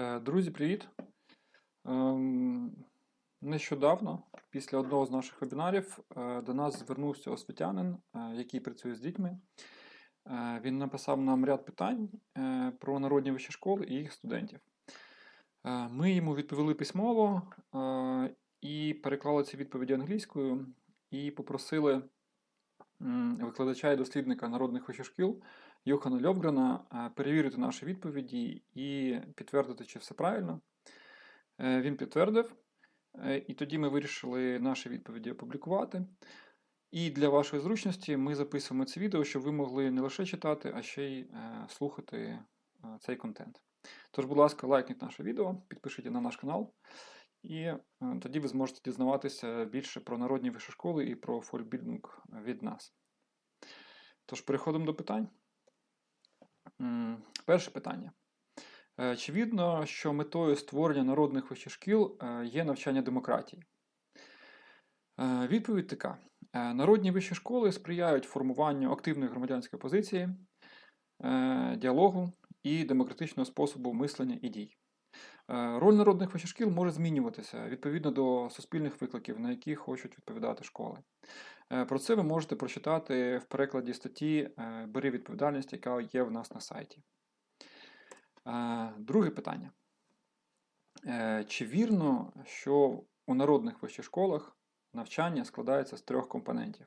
Е, Друзі, привіт! Ем, Нещодавно, після одного з наших вебінарів, е, до нас звернувся освітянин, е, який працює з дітьми. Він написав нам ряд питань про народні вищі школи і їх студентів. Ми йому відповіли письмово і переклали ці відповіді англійською, і попросили викладача і дослідника народних вищих шкіл Йохана Льовгрена е, перевірити наші відповіді і підтвердити, чи все правильно. Е, Він підтвердив, е, і тоді ми вирішили наші відповіді опублікувати. І для вашої зручності ми записуємо це відео, щоб ви могли не лише читати, а ще й слухати цей контент. Тож, будь ласка, лайкніть наше відео, підпишіть на наш канал, і тоді ви зможете дізнаватися більше про народні вищі школи і про фольбільдинг від нас. Тож, переходимо до питань. Перше питання. Е, Чи видно, що метою створення народних вищих шкіл е, є навчання демократії? Е, Відповідь така: народні вищі школи сприяють формуванню активної громадянської позиції, діалогу і демократичного способу мислення і дій. Роль народних вищих шкіл може змінюватися відповідно до суспільних викликів, на які хочуть відповідати школи. Е, Про це ви можете прочитати в перекладі статті е, Бери відповідальність, яка є в нас на сайті. Е, Друге питання. Чи вірно, що у народних вищих школах навчання складається з трьох компонентів?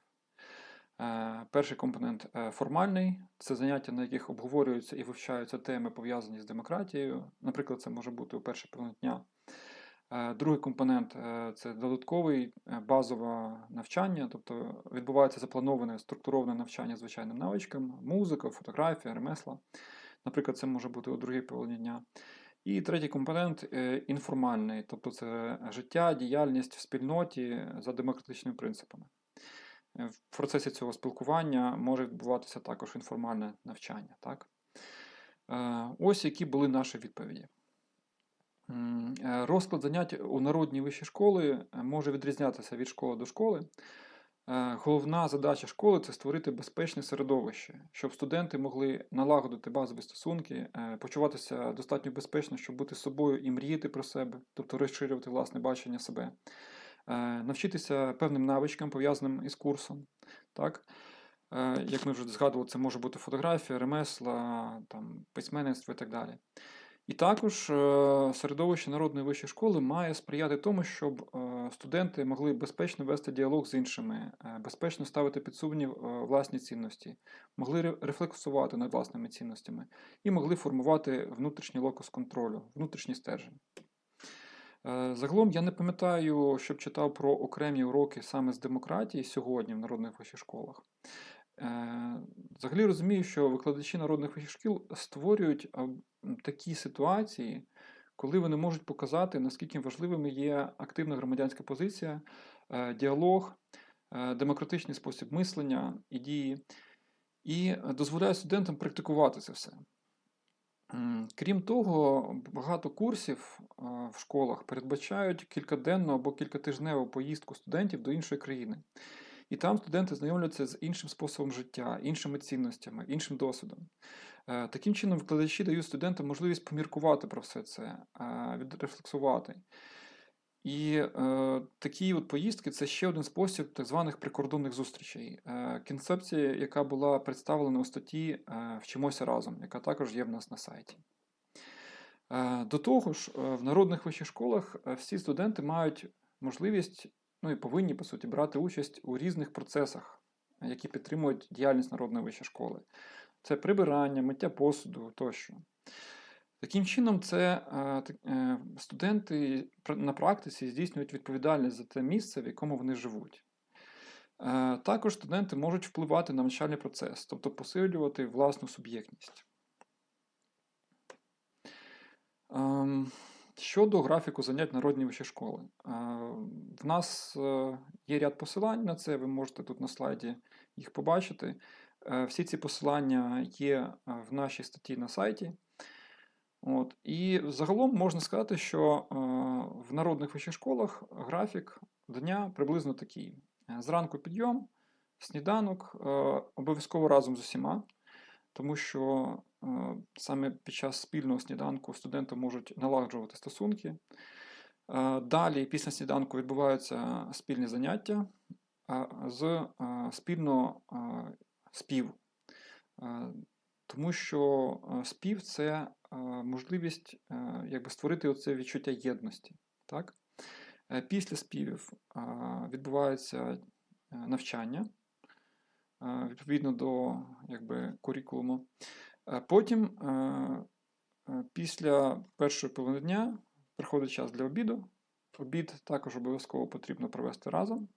Перший компонент формальний це заняття, на яких обговорюються і вивчаються теми, пов'язані з демократією. Наприклад, це може бути у перший половині дня. Е, Другий компонент е, це додатковий е, базове навчання, тобто відбувається заплановане структуроване навчання звичайним навичкам, музика, фотографія, ремесла. Наприклад, це може бути у другій половині дня. І третій компонент інформальний, тобто це життя, діяльність в спільноті за демократичними принципами. В процесі цього спілкування може відбуватися також інформальне навчання. Так? Ось які були наші відповіді. Е, Розклад занять у народній вищій школи е, може відрізнятися від школи до школи. Е, Головна задача школи це створити безпечне середовище, щоб студенти могли налагодити базові стосунки, почуватися достатньо безпечно, щоб бути собою і мріяти про себе, тобто розширювати власне бачення себе, навчитися певним навичкам, пов'язаним із курсом. Так? Як ми вже згадували, це може бути фотографія, ремесла, там, письменництво і так далі. І також е, середовище народної вищої школи має сприяти тому, щоб е, студенти могли безпечно вести діалог з іншими, е, безпечно ставити під сумнів власні цінності, могли рефлексувати над власними цінностями і могли формувати внутрішній локус контролю, внутрішній стержень. Загалом я не пам'ятаю, щоб читав про окремі уроки саме з демократії сьогодні в народних вищих школах. Е, Взагалі розумію, що викладачі народних вищих шкіл створюють такі ситуації, коли вони можуть показати, наскільки важливими є активна громадянська позиція, е, діалог, е, демократичний спосіб мислення і дії, і дозволяє студентам практикувати це все. Крім того, багато курсів в школах передбачають кількаденну або кількатижневу поїздку студентів до іншої країни. І там студенти знайомляться з іншим способом життя, іншими цінностями, іншим досвідом. Е, Таким чином, викладачі дають студентам можливість поміркувати про все це, е, відрефлексувати. І е, такі от поїздки це ще один спосіб так званих прикордонних зустрічей. Е, концепція, яка була представлена у статті е, Вчимося разом, яка також є в нас на сайті. Е, До того ж, е, в народних вищих школах всі студенти мають можливість, ну і повинні, по суті, брати участь у різних процесах, які підтримують діяльність народної вищої школи. Це прибирання, миття посуду тощо. Таким чином, це е, е, студенти на практиці здійснюють відповідальність за те місце, в якому вони живуть. Е, Також студенти можуть впливати на навчальний процес, тобто посилювати власну суб'єктність. Щодо графіку занять народні вищі школи. Е, В нас е, є ряд посилань на це, ви можете тут на слайді їх побачити. Е, Всі ці посилання є в нашій статті на сайті. От. І загалом можна сказати, що в народних вищих школах графік дня приблизно такий: зранку підйом, сніданок, обов'язково разом з усіма. Тому що е, саме під час спільного сніданку студенти можуть налагоджувати стосунки. Е, Далі, після сніданку, відбуваються спільні заняття е, з спільного співу. Е, Тому що спів це можливість якби створити оце відчуття єдності. Так? Після співів відбувається навчання відповідно до якби, курікулуму. Е, Потім, е, е, після першої половини дня, приходить час для обіду. Обід також обов'язково потрібно провести разом.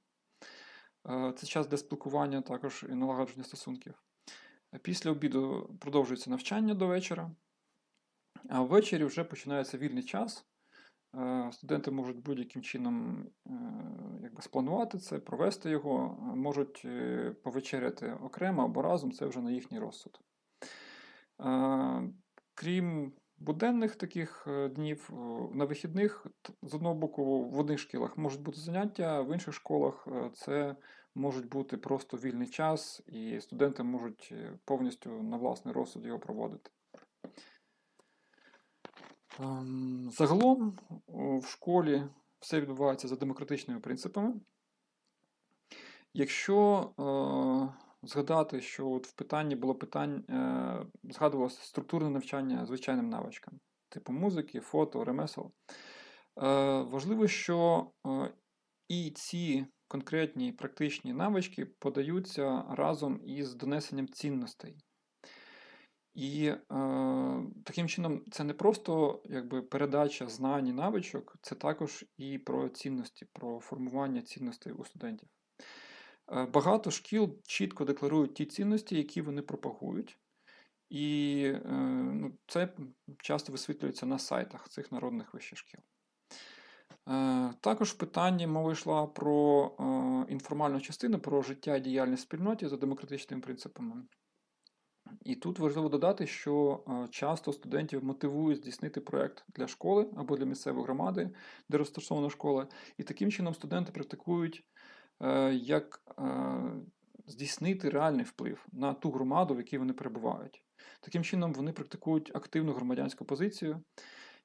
Е, Це час для спілкування, також і налагодження стосунків. Е, Після обіду продовжується навчання до вечора, а ввечері вже починається вільний час. Е, Студенти можуть будь-яким чином е, якби, спланувати це, провести його, е, можуть повечеряти окремо або разом, це вже на їхній розсуд. Крім буденних таких днів, на вихідних, з одного боку, в одних школах можуть бути заняття, в інших школах це можуть бути просто вільний час, і студенти можуть повністю на власний розсуд його проводити. Ем, Загалом в школі все відбувається за демократичними принципами. Якщо е, згадати, що от в питанні було питань, е, згадувалося структурне навчання звичайним навичкам, типу музики, фото, ремесел. Е, важливо, що е, і ці конкретні практичні навички подаються разом із донесенням цінностей. І е, таким чином це не просто якби, передача знань і навичок, це також і про цінності, про формування цінностей у студентів. Е, Багато шкіл чітко декларують ті цінності, які вони пропагують, і е, ну, це часто висвітлюється на сайтах цих народних вищих шкіл. Е, Також в питанні мова йшла про е, інформальну частину, про життя і діяльність спільноті за демократичними принципами. І тут важливо додати, що е, часто студентів мотивують здійснити проєкт для школи або для місцевої громади, де розташована школа, і таким чином студенти практикують, е, як е, здійснити реальний вплив на ту громаду, в якій вони перебувають. Таким чином, вони практикують активну громадянську позицію,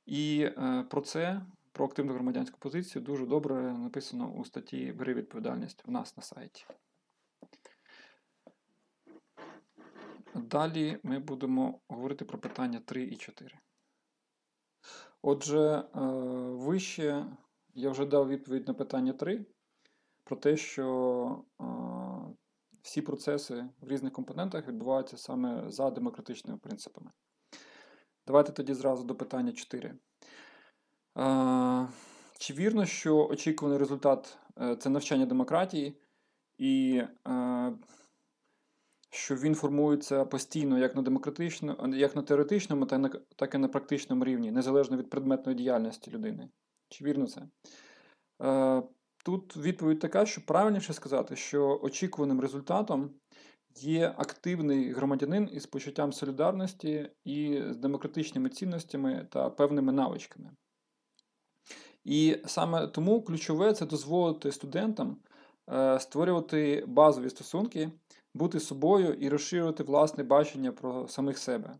і про це, про активну громадянську позицію, дуже добре написано у статті Бери відповідальність у нас на сайті. Далі ми будемо говорити про питання 3 і 4. Отже, е, вище я вже дав відповідь на питання 3 про те, що е, всі процеси в різних компонентах відбуваються саме за демократичними принципами. Давайте тоді зразу до питання 4. Е, Чи вірно, що очікуваний результат це навчання демократії, і що він формується постійно як на демократично, як на теоретичному, так, на, так і на практичному рівні, незалежно від предметної діяльності людини. Чи вірно це? Е, Тут відповідь така, що правильніше сказати, що очікуваним результатом є активний громадянин із почуттям солідарності і з демократичними цінностями та певними навичками. І саме тому ключове це дозволити студентам е, створювати базові стосунки, бути собою і розширювати власне бачення про самих себе,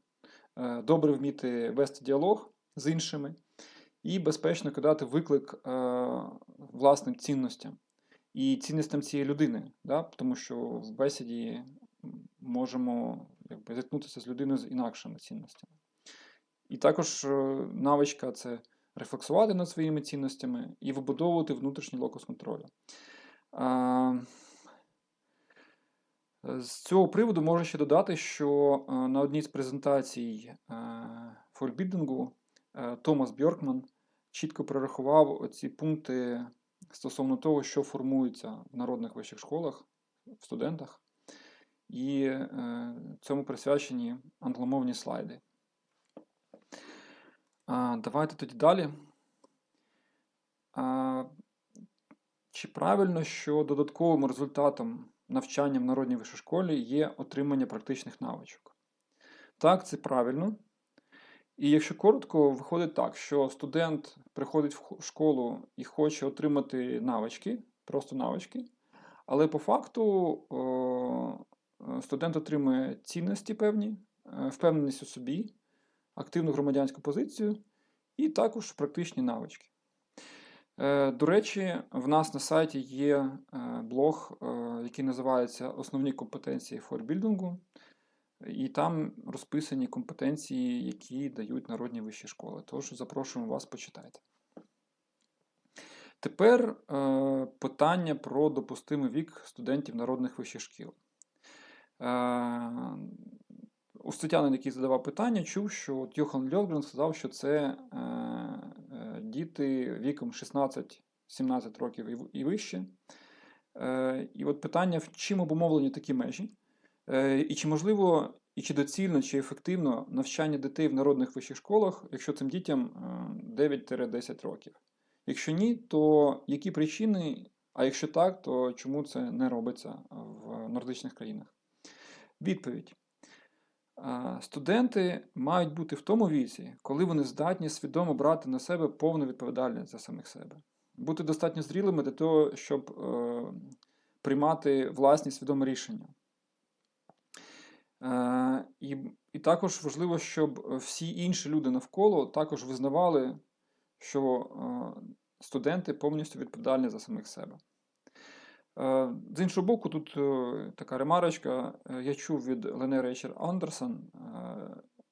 Е, добре вміти вести діалог з іншими і безпечно кидати виклик е, власним цінностям і цінностям цієї людини, да? тому що в бесіді можемо якби, зіткнутися з людиною з інакшими цінностями. І також е, навичка це рефлексувати над своїми цінностями і вибудовувати внутрішній локус контролю. А, З цього приводу можу ще додати, що е, на одній з презентацій е, фольбідингу е, Томас Бьоркман чітко прорахував ці пункти стосовно того, що формується в народних вищих школах, в студентах, і е, цьому присвячені англомовні слайди. Давайте тоді далі. Чи правильно, що додатковим результатом навчання в народній вищій школі є отримання практичних навичок? Так, це правильно. І якщо коротко, виходить так, що студент приходить в школу і хоче отримати навички, просто навички, але по факту студент отримує цінності певні, е, впевненість у собі, активну громадянську позицію і також практичні навички. Е, До речі, в нас на сайті є е, блог, який називається Основні компетенції форбілдингу, і там розписані компетенції, які дають народні вищі школи. Тож запрошуємо вас почитайте. Тепер е, питання про допустимий вік студентів народних вищих шкіл. Е, Уститянин, який задавав питання, чув, що от Йохан Льотгрен сказав, що це е, е, діти віком 16-17 років і, і вище. Е, і от питання, в чим обумовлені такі межі, е, і чи можливо, і чи доцільно, чи ефективно навчання дітей в народних вищих школах, якщо цим дітям е, 9-10 років. Якщо ні, то які причини, а якщо так, то чому це не робиться в нордичних країнах? Відповідь. Студенти мають бути в тому віці, коли вони здатні свідомо брати на себе повну відповідальність за самих себе, бути достатньо зрілими для того, щоб е, приймати власні свідомі рішення. Е, і, і також важливо, щоб всі інші люди навколо також визнавали, що е, студенти повністю відповідальні за самих себе. Е, З іншого боку, тут е, така ремарочка. Е, Я чув від Лене Рейчер Андерсон,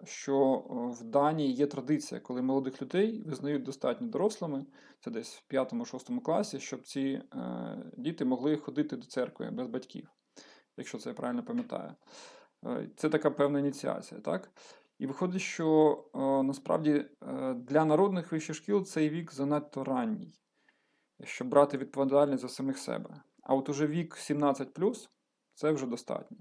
що е, в Данії є традиція, коли молодих людей визнають достатньо дорослими, це десь в 5-6 класі, щоб ці е, діти могли ходити до церкви без батьків, якщо це я правильно пам'ятаю. Е, Це така певна ініціація, так? І виходить, що насправді для народних вищих шкіл цей вік занадто ранній, щоб брати відповідальність за самих себе. А от уже вік 17 це вже достатньо.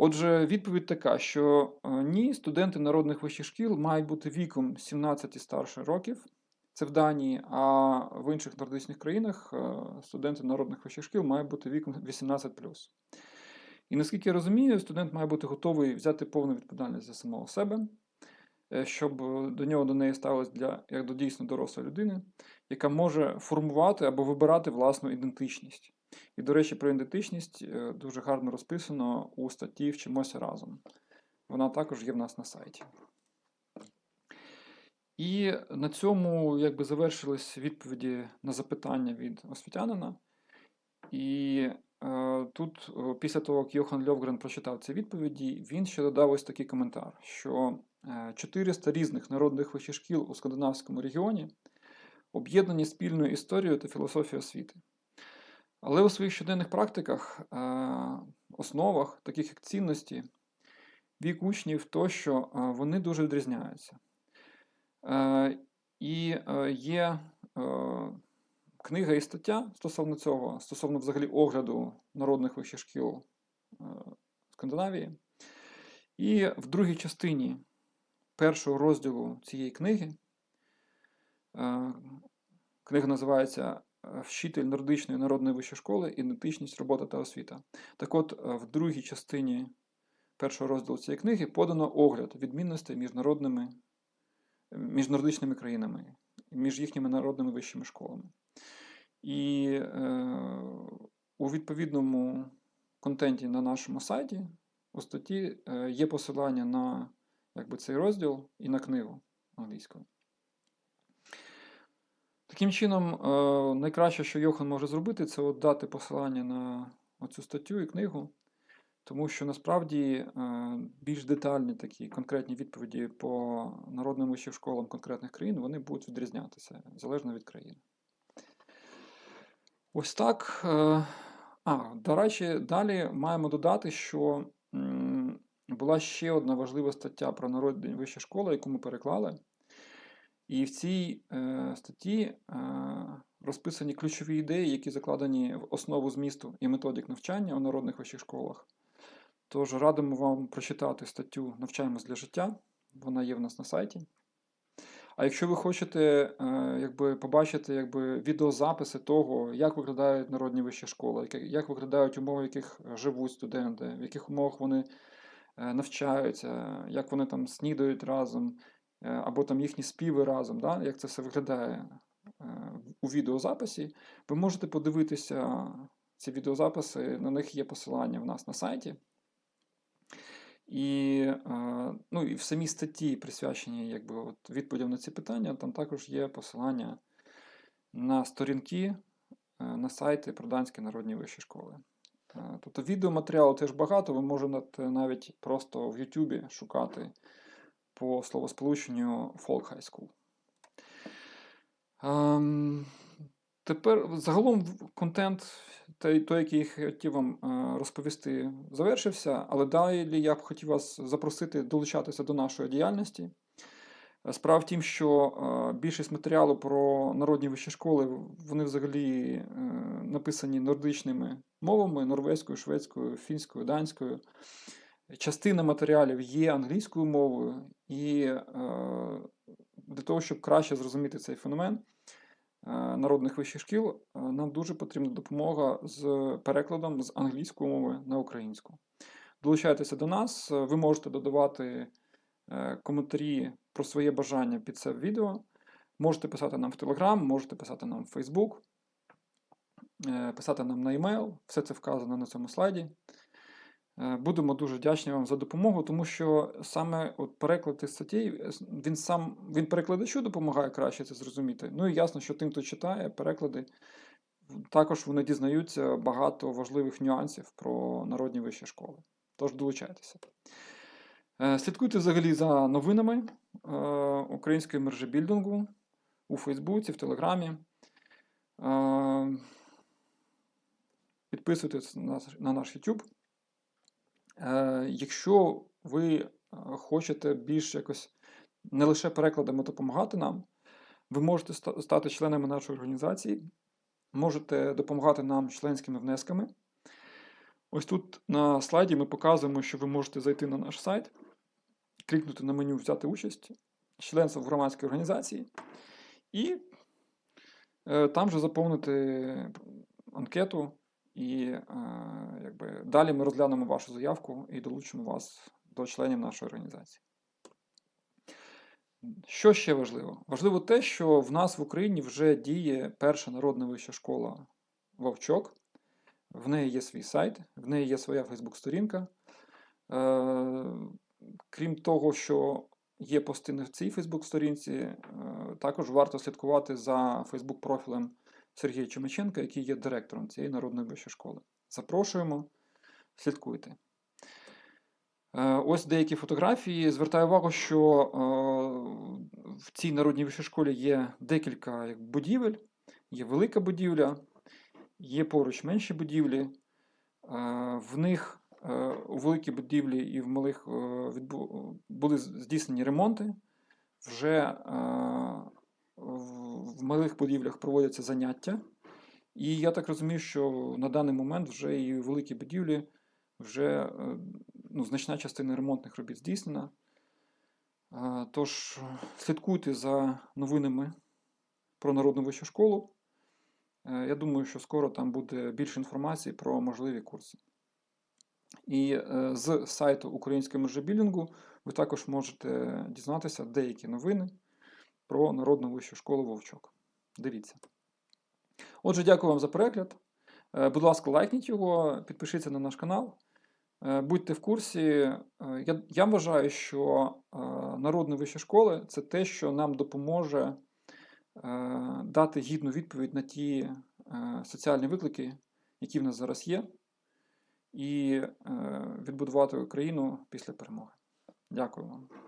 Отже, відповідь така, що е, ні, студенти народних вищих шкіл мають бути віком 17 і старше років. Це в Данії, а в інших нордичних країнах е, студенти народних вищих шкіл мають бути віком 18 І наскільки я розумію, студент має бути готовий взяти повну відповідальність за самого себе, е, щоб до нього до неї ставилось для як до дійсно дорослої людини, яка може формувати або вибирати власну ідентичність. І, до речі, про ідентичність е, дуже гарно розписано у статті Вчимося разом. Вона також є в нас на сайті. І на цьому якби завершились відповіді на запитання від освітянина. І е, тут, е, після того, як Йохан Льовгрен прочитав ці відповіді, він ще додав ось такий коментар: що е, 400 різних народних вищих шкіл у скандинавському регіоні об'єднані спільною історією та філософією освіти. Але у своїх щоденних практиках, е, основах, таких як цінності, вік учнів тощо, е, вони дуже відрізняються. Е, І є книга і стаття стосовно цього, стосовно взагалі огляду народних вищих шкіл Скандинавії. І в другій частині першого розділу цієї книги книга називається Вчитель нордичної народної вищої школи, ідентичність, робота та освіта. Так от, е, в другій частині першого розділу цієї книги подано огляд відмінностей між народними, між нордичними країнами, між їхніми народними вищими школами. І е, у відповідному контенті на нашому сайті у статті е, є посилання на якби, цей розділ і на книгу англійською. Таким чином, е, найкраще, що Йохан може зробити, це от дати посилання на цю статтю і книгу, тому що насправді е, більш детальні такі конкретні відповіді по народним вищим школам конкретних країн вони будуть відрізнятися залежно від країни. Ось так. е, А, до речі, далі маємо додати, що була ще одна важлива стаття про народні вищі школи, яку ми переклали. І в цій е, статті е, розписані ключові ідеї, які закладені в основу змісту і методик навчання у народних вищих школах. Тож радимо вам прочитати статтю Навчаємось для життя. Вона є в нас на сайті. А якщо ви хочете е, якби, побачити якби, відеозаписи того, як виглядають народні вищі школи, як, виглядають умови, в яких живуть студенти, в яких умовах вони навчаються, як вони там снідають разом, або там їхні співи разом, да, як це все виглядає е, у відеозаписі, ви можете подивитися ці відеозаписи, на них є посилання в нас на сайті. І, е, ну, і в самій статті, присвяченій якби, от, відповідям на ці питання, там також є посилання на сторінки е, на сайти Проданської народні вищі школи. Е, Тобто відеоматеріалу теж багато, ви можете навіть просто в Ютубі шукати по словосполученню Folk High School. Ем, тепер загалом контент, той, той, який я хотів вам е, розповісти, завершився, але далі я б хотів вас запросити долучатися до нашої діяльності. Е, Справа в тім, що е, більшість матеріалу про народні вищі школи вони взагалі написані нордичними мовами норвезькою, шведською, фінською, данською. Частина матеріалів є англійською мовою, і е, для того, щоб краще зрозуміти цей феномен е, народних вищих шкіл, е, нам дуже потрібна допомога з перекладом з англійської мови на українську. Долучайтеся до нас, е, ви можете додавати е, коментарі про своє бажання під це відео. Можете писати нам в Telegram, можете писати нам в Facebook, е, писати нам на e-mail, все це вказано на цьому слайді. Е, Будемо дуже вдячні вам за допомогу, тому що саме от переклад із статей, він сам він перекладачу допомагає краще це зрозуміти. Ну і ясно, що тим, хто читає переклади, також вони дізнаються багато важливих нюансів про народні вищі школи. Тож долучайтеся. Е, Слідкуйте взагалі за новинами е, української мережі білдингу у Фейсбуці, в Телеграмі. Підписуйтесь на наш YouTube. Е, Якщо ви е, хочете більш якось не лише перекладами допомагати нам, ви можете стати членами нашої організації, можете допомагати нам членськими внесками. Ось тут на слайді ми показуємо, що ви можете зайти на наш сайт, клікнути на меню Взяти участь, членство в громадській організації, і е, там же заповнити анкету. І е, якби, далі ми розглянемо вашу заявку і долучимо вас до членів нашої організації. Що ще важливо? Важливо те, що в нас в Україні вже діє перша народна вища школа Вовчок. В неї є свій сайт, в неї є своя Фейсбук-сторінка. Е, крім того, що є пости на цій Фейсбук-сторінці, е, також варто слідкувати за Фейсбук-профілем Сергія Чумаченка, який є директором цієї народної вищої школи. Запрошуємо, слідкуйте. Е, Ось деякі фотографії. Звертаю увагу, що е, в цій народній вищій школі є декілька будівель, є велика будівля, є поруч менші будівлі. Е, В них у великій будівлі і в малих були здійснені ремонти. Вже в малих будівлях проводяться заняття. І я так розумію, що на даний момент вже і в великій будівлі вже е, ну, значна частина ремонтних робіт здійснена. Е, Тож слідкуйте за новинами про народну вищу школу. Е, Я думаю, що скоро там буде більше інформації про можливі курси. І е, з сайту Української мережі ви також можете дізнатися деякі новини про народну вищу школу Вовчок. Дивіться. Отже, дякую вам за перегляд. Е, Будь ласка, лайкніть його, підпишіться на наш канал. Е, Будьте в курсі. Е, Я, я вважаю, що народні вищі школи це те, що нам допоможе дати гідну відповідь на ті соціальні виклики, які в нас зараз є, і відбудувати Україну після перемоги. Дякую вам.